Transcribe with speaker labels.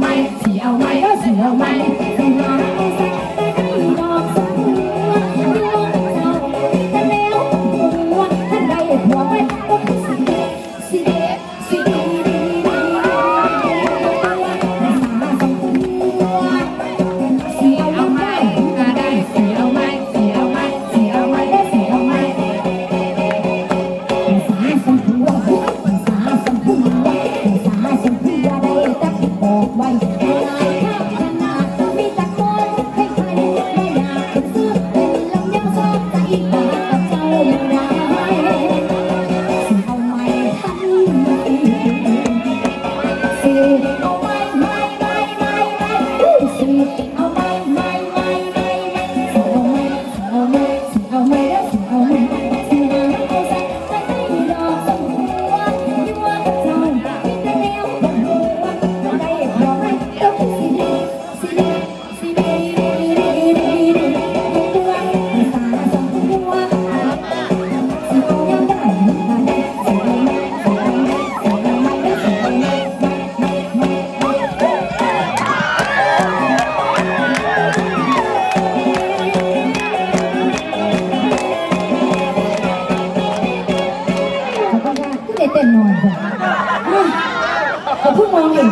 Speaker 1: ไหมสีเอาไหมก็สีเอาไหม เต้นนอนค่ะเพิ่งมองเห็น